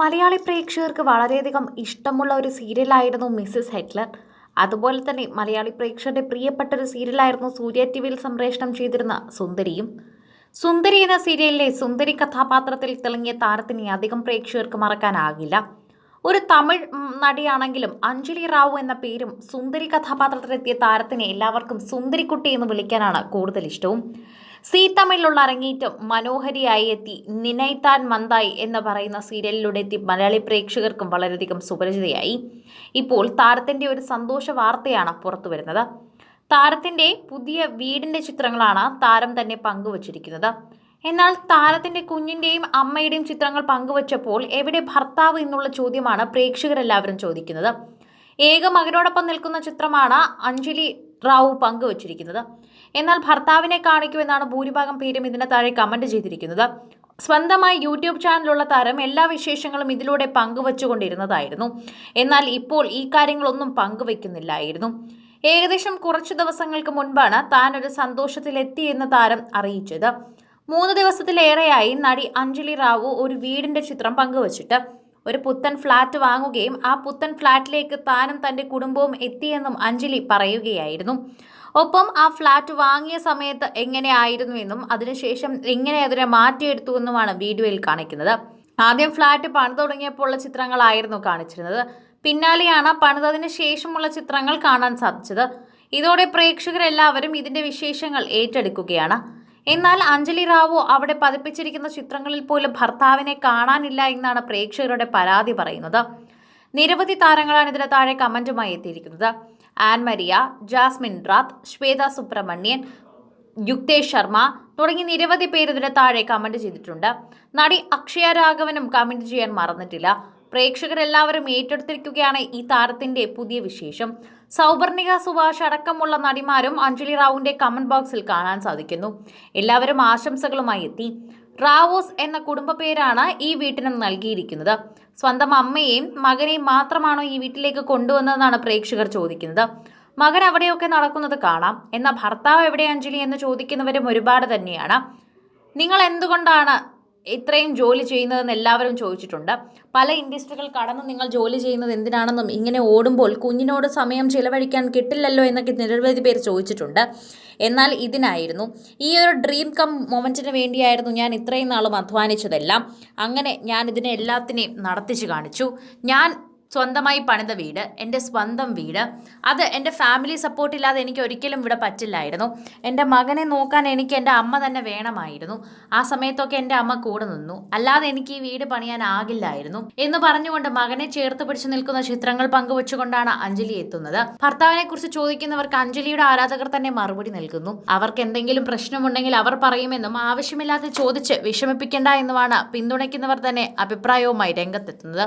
മലയാളി പ്രേക്ഷകർക്ക് വളരെയധികം ഇഷ്ടമുള്ള ഒരു സീരിയലായിരുന്നു മിസ്സിസ് ഹെറ്റ്ലർ. അതുപോലെ തന്നെ മലയാളി പ്രേക്ഷകരുടെ പ്രിയപ്പെട്ട ഒരു സീരിയലായിരുന്നു സൂര്യ ടി വിയിൽ സംപ്രേഷണം ചെയ്തിരുന്ന സുന്ദരിയും. സുന്ദരി എന്ന സീരിയലിലെ സുന്ദരി കഥാപാത്രത്തിൽ തിളങ്ങിയ താരത്തിനെ അധികം പ്രേക്ഷകർക്ക് മറക്കാനാകില്ല. ഒരു തമിഴ് നടിയാണെങ്കിലും അഞ്ജലി റാവു എന്ന പേരും സുന്ദരി കഥാപാത്രത്തിലെത്തിയ താരത്തിനെ എല്ലാവർക്കും സുന്ദരിക്കുട്ടി എന്ന് വിളിക്കാനാണ് കൂടുതൽ ഇഷ്ടവും. സീ തമിഴിലുള്ള അരങ്ങേറ്റം മനോഹരിയായി എത്തി നിനൈത്താൻ മന്തായി എന്ന് പറയുന്ന സീരിയലിലൂടെ എത്തി മലയാളി പ്രേക്ഷകർക്കും വളരെയധികം സുപരിചിതയായി. ഇപ്പോൾ താരത്തിന്റെ ഒരു സന്തോഷ വാർത്തയാണ് പുറത്തു വരുന്നത്. താരത്തിന്റെ പുതിയ വീടിന്റെ ചിത്രങ്ങളാണ് താരം തന്നെ പങ്കുവച്ചിരിക്കുന്നത്. എന്നാൽ താരത്തിന്റെ കുഞ്ഞിന്റെയും അമ്മയുടെയും ചിത്രങ്ങൾ പങ്കുവച്ചപ്പോൾ എവിടെ ഭർത്താവ് എന്നുള്ള ചോദ്യമാണ് പ്രേക്ഷകരെല്ലാവരും ചോദിക്കുന്നത്. ഏക മകനോടൊപ്പം നിൽക്കുന്ന ചിത്രമാണ് അഞ്ജലി റാവു പങ്കുവച്ചിരിക്കുന്നത്. എന്നാൽ ഭർത്താവിനെ കാണിക്കുമെന്നാണ് ഭൂരിഭാഗം പേരും ഇതിന് താഴെ കമന്റ് ചെയ്തിരിക്കുന്നത്. സ്വന്തമായി യൂട്യൂബ് ചാനലുള്ള താരം എല്ലാ വിശേഷങ്ങളും ഇതിലൂടെ പങ്കുവച്ചുകൊണ്ടിരുന്നതായിരുന്നു. എന്നാൽ ഇപ്പോൾ ഈ കാര്യങ്ങളൊന്നും പങ്കുവെക്കുന്നില്ലായിരുന്നു ഏകദേശം കുറച്ചു ദിവസങ്ങൾക്ക് മുൻപാണ് താൻ ഒരു സന്തോഷത്തിലെത്തി എന്ന് താരം അറിയിച്ചത്. മൂന്ന് ദിവസത്തിലേറെയായി നടി അഞ്ജലി റാവു ഒരു വീടിന്റെ ചിത്രം പങ്കുവച്ചിട്ട്. ഒരു പുത്തൻ ഫ്ലാറ്റ് വാങ്ങുകയും ആ പുത്തൻ ഫ്ലാറ്റിലേക്ക് താനും തന്റെ കുടുംബവും എത്തിയെന്നും അഞ്ജലി പറയുകയായിരുന്നു. ഒപ്പം ആ ഫ്ലാറ്റ് വാങ്ങിയ സമയത്ത് എങ്ങനെയായിരുന്നു എന്നും അതിനുശേഷം എങ്ങനെ അതിനെ മാറ്റിയെടുത്തു എന്നുമാണ് വീഡിയോയിൽ കാണിക്കുന്നത്. ആദ്യം ഫ്ലാറ്റ് പണി തുടങ്ങിയപ്പോഴുള്ള ചിത്രങ്ങളായിരുന്നു കാണിച്ചിരുന്നത്. പിന്നാലെയാണ് പണിതതിന് ശേഷമുള്ള ചിത്രങ്ങൾ കാണാൻ സാധിച്ചത്. ഇതോടെ പ്രേക്ഷകരെല്ലാവരും ഇതിന്റെ വിശേഷങ്ങൾ ഏറ്റെടുക്കുകയാണ്. എന്നാൽ അഞ്ജലി റാവു അവിടെ പതിപ്പിച്ചിരിക്കുന്ന ചിത്രങ്ങളിൽ പോലും ഭർത്താവിനെ കാണാനില്ല എന്നാണ് പ്രേക്ഷകരുടെ പരാതി പറയുന്നത്. നിരവധി താരങ്ങളാണ് ഇതിന് താഴെ കമന്റുമായി എത്തിയിരിക്കുന്നത്. ആൻ മരിയ ജാസ്മിൻ റാത്ത് ശ്വേത സുബ്രഹ്മണ്യൻ യുക്തേഷ് ശർമ്മ തുടങ്ങി നിരവധി പേര് ഇതിന് താഴെ കമന്റ് ചെയ്തിട്ടുണ്ട്. നടി അക്ഷയ രാഘവനും കമന്റ് ചെയ്യാൻ മറന്നിട്ടില്ല. പ്രേക്ഷകരെല്ലാവരും ഏറ്റെടുത്തിരിക്കുകയാണ് ഈ താരത്തിന്റെ പുതിയ വിശേഷം. സൗപർണിക സുഭാഷ് അടക്കമുള്ള നടിമാരും അഞ്ജലി റാവുവിന്റെ കമന്റ് ബോക്സിൽ കാണാൻ സാധിക്കുന്നു. എല്ലാവരും ആശംസകളുമായി എത്തി. റാവോസ് എന്ന കുടുംബ പേരാണ് ഈ വീട്ടിന് നൽകിയിരിക്കുന്നത്. സ്വന്തം അമ്മയെയും മകനെയും മാത്രമാണോ ഈ വീട്ടിലേക്ക് കൊണ്ടുവന്നതെന്നാണ് പ്രേക്ഷകർ ചോദിക്കുന്നത്. മകൻ അവിടെയൊക്കെ നടക്കുന്നത് കാണാം. എന്നാൽ ഭർത്താവ് എവിടെ അഞ്ജലി എന്ന് ചോദിക്കുന്നവരും ഒരുപാട് തന്നെയാണ്. നിങ്ങൾ എന്തുകൊണ്ടാണ് ഇത്രയും ജോലി ചെയ്യുന്നതെന്ന് എല്ലാവരും ചോദിച്ചിട്ടുണ്ട്. പല ഇൻഡസ്ട്രികൾ കടന്ന് നിങ്ങൾ ജോലി ചെയ്യുന്നത് എന്തിനാണെന്നും ഇങ്ങനെ ഓടുമ്പോൾ കുഞ്ഞിനോട് സമയം ചിലവഴിക്കാൻ കിട്ടില്ലല്ലോ എന്നൊക്കെ നിരവധി പേർ ചോദിച്ചിട്ടുണ്ട്. എന്നാൽ ഇതിനായിരുന്നു. ഈ ഒരു ഡ്രീം കം മൊമെന്റിന് വേണ്ടിയായിരുന്നു ഞാൻ ഇത്രയും നാളും അധ്വാനിച്ചതെല്ലാം. അങ്ങനെ ഞാൻ ഇതിനെ എല്ലാത്തിനെയും നടത്തിച്ചു കാണിച്ചു. ഞാൻ സ്വന്തമായി പണിത വീട് എന്റെ സ്വന്തം വീട്. അത് എന്റെ ഫാമിലി സപ്പോർട്ട് ഇല്ലാതെ എനിക്ക് ഒരിക്കലും ഇവിടെ പറ്റില്ലായിരുന്നു. എന്റെ മകനെ നോക്കാൻ എനിക്ക് എന്റെ അമ്മ തന്നെ വേണമായിരുന്നു. ആ സമയത്തൊക്കെ എന്റെ അമ്മ കൂടെ നിന്നു. അല്ലാതെ എനിക്ക് ഈ വീട് പണിയാൻ ആകില്ലായിരുന്നു. എന്ന് പറഞ്ഞുകൊണ്ട് മകനെ ചേർത്ത് പിടിച്ചു നിൽക്കുന്ന ചിത്രങ്ങൾ പങ്കുവച്ചുകൊണ്ടാണ് അഞ്ജലി എത്തുന്നത്. ഭർത്താവിനെ കുറിച്ച് ചോദിക്കുന്നവർക്ക് അഞ്ജലിയുടെ ആരാധകർ തന്നെ മറുപടി നൽകുന്നു. അവർക്ക് എന്തെങ്കിലും പ്രശ്നമുണ്ടെങ്കിൽ അവർ പറയുമെന്നും ആവശ്യമില്ലാതെ ചോദിച്ച് വിഷമിപ്പിക്കേണ്ട എന്നുമാണ് പിന്തുണയ്ക്കുന്നവർ തന്നെ അഭിപ്രായവുമായി രംഗത്തെത്തുന്നത്.